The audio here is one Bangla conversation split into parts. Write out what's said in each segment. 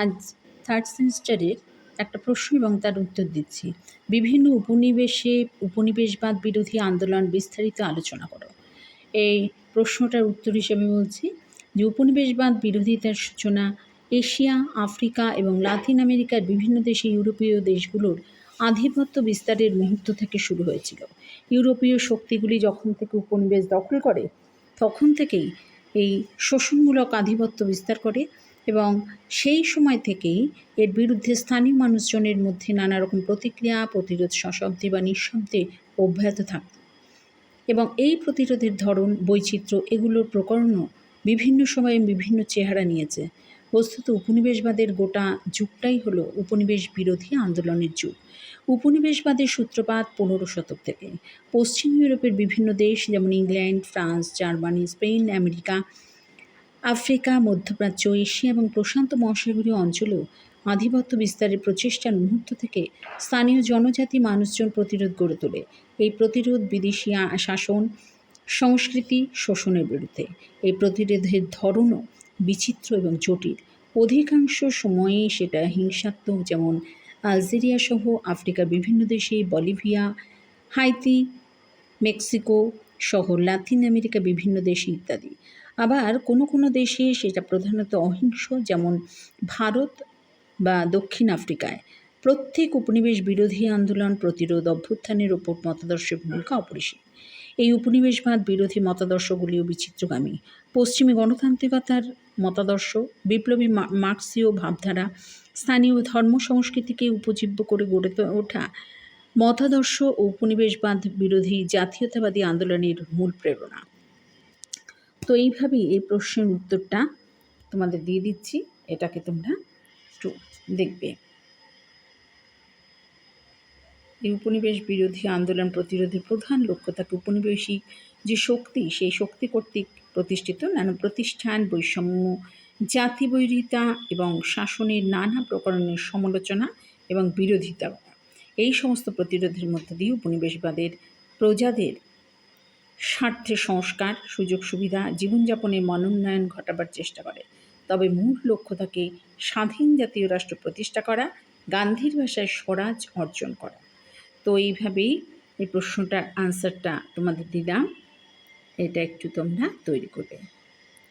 আজ থার্ড সেমিস্টারের একটা প্রশ্ন এবং তার উত্তর দিচ্ছি। বিভিন্ন উপনিবেশে উপনিবেশবাদ বিরোধী আন্দোলন বিস্তারিত আলোচনা করো। এই প্রশ্নটার উত্তর হিসেবে বলছি যে উপনিবেশবাদ বিরোধিতার সূচনা এশিয়া, আফ্রিকা এবং লাতিন আমেরিকার বিভিন্ন দেশে ইউরোপীয় দেশগুলোর আধিপত্য বিস্তারের মুহূর্ত থেকে শুরু হয়েছিল। ইউরোপীয় শক্তিগুলি যখন থেকে উপনিবেশ দখল করে, তখন থেকেই এই শোষণমূলক আধিপত্য বিস্তার করে এবং সেই সময় থেকেই এর বিরুদ্ধে স্থানীয় মানুষজনের মধ্যে নানা রকম প্রতিক্রিয়া, প্রতিরোধ, সশব্দে বা নিঃশব্দে অব্যাহত থাকত। এবং এই প্রতিরোধের ধরন, বৈচিত্র্য এগুলোর প্রকরণও বিভিন্ন সময়ে বিভিন্ন চেহারা নিয়েছে। বস্তুত উপনিবেশবাদের গোটা যুগটাই হলো উপনিবেশ বিরোধী আন্দোলনের যুগ। উপনিবেশবাদের সূত্রপাত পনেরো শতক থেকে। পশ্চিম ইউরোপের বিভিন্ন দেশ যেমন England, France, Germany, Spain, America Africa, মধ্যপ্রাচ্য, এশিয়া এবং প্রশান্ত মহাসাগরীয় অঞ্চলেও আধিপত্য বিস্তারের প্রচেষ্টার মুহূর্ত থেকে স্থানীয় জনজাতি মানুষজন প্রতিরোধ গড়ে তোলে। এই প্রতিরোধ বিদেশি শাসন, সংস্কৃতি, শোষণের বিরুদ্ধে। এই প্রতিরোধের ধরনও বিচিত্র এবং জটিল। অধিকাংশ সময়েই সেটা হিংসাত্মক, যেমন আলজেরিয়া সহ আফ্রিকার বিভিন্ন দেশে বলিভিয়া, হাইতি, মেক্সিকো সহ লাতিন আমেরিকা বিভিন্ন দেশে ইত্যাদি। আবার কোনো কোনো দেশে সেটা প্রধানত অহিংস, যেমন ভারত বা দক্ষিণ আফ্রিকায়। প্রত্যেক উপনিবেশ বিরোধী আন্দোলন প্রতিরোধ অভ্যুত্থানের ওপর মতাদর্শের ভূমিকা অপরিসীম। এই উপনিবেশবাদ বিরোধী মতাদর্শগুলিও বিচিত্রগামী। পশ্চিমী গণতান্ত্রিকতার মতাদর্শ, বিপ্লবী মার্ক্সীয় ভাবধারা, স্থানীয় ধর্ম সংস্কৃতিকে উপজীব্য করে গড়ে ওঠা মতাদর্শ ও উপনিবেশবাদ বিরোধী জাতীয়তাবাদী আন্দোলনের মূল প্রেরণা। তো এইভাবেই এই প্রশ্নের উত্তরটা তোমাদের দিয়ে দিচ্ছি। এটাকে তোমরা একটু দেখবে। এই উপনিবেশ বিরোধী আন্দোলন প্রতিরোধের প্রধান লক্ষ্য থাকে উপনিবেশিক যে শক্তি, সেই শক্তি কর্তৃক প্রতিষ্ঠিত নানা প্রতিষ্ঠান, বৈষম্য, জাতিবৈরিতা এবং শাসনের নানা প্রকরণের সমালোচনা এবং বিরোধিতা। এই সমস্ত প্রতিরোধের মধ্য দিয়ে উপনিবেশবাদের প্রজাদের স্বার্থে সংস্কার, সুযোগ সুবিধা জীবনযাপনের মনোন্নয়ন ঘটাবার চেষ্টা করে। তবে মূল লক্ষ্য থাকে স্বাধীন জাতীয় রাষ্ট্র প্রতিষ্ঠা করা, গান্ধীর ভাষায় স্বরাজ অর্জন করা। তো এইভাবেই এই প্রশ্নটার আনসারটা তোমাদের দিলাম। এটা একটু তোমরা তৈরি করবে।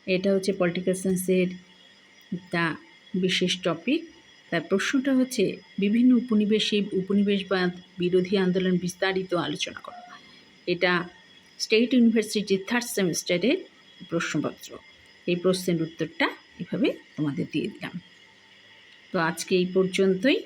এটা হচ্ছে পলিটিক্যাল সায়েন্সের একটা বিশেষ টপিক তার প্রশ্নটা হচ্ছে, বিভিন্ন উপনিবেশে, উপনিবেশবাদ বিরোধী আন্দোলন বিস্তারিত আলোচনা করা। এটা স্টেট ইউনিভার্সিটির থার্ড সেমিস্টারের প্রশ্নপত্র। এই প্রশ্নের উত্তরটা এভাবে তোমাদের দিয়ে দিলাম। তো আজকে এই পর্যন্তই।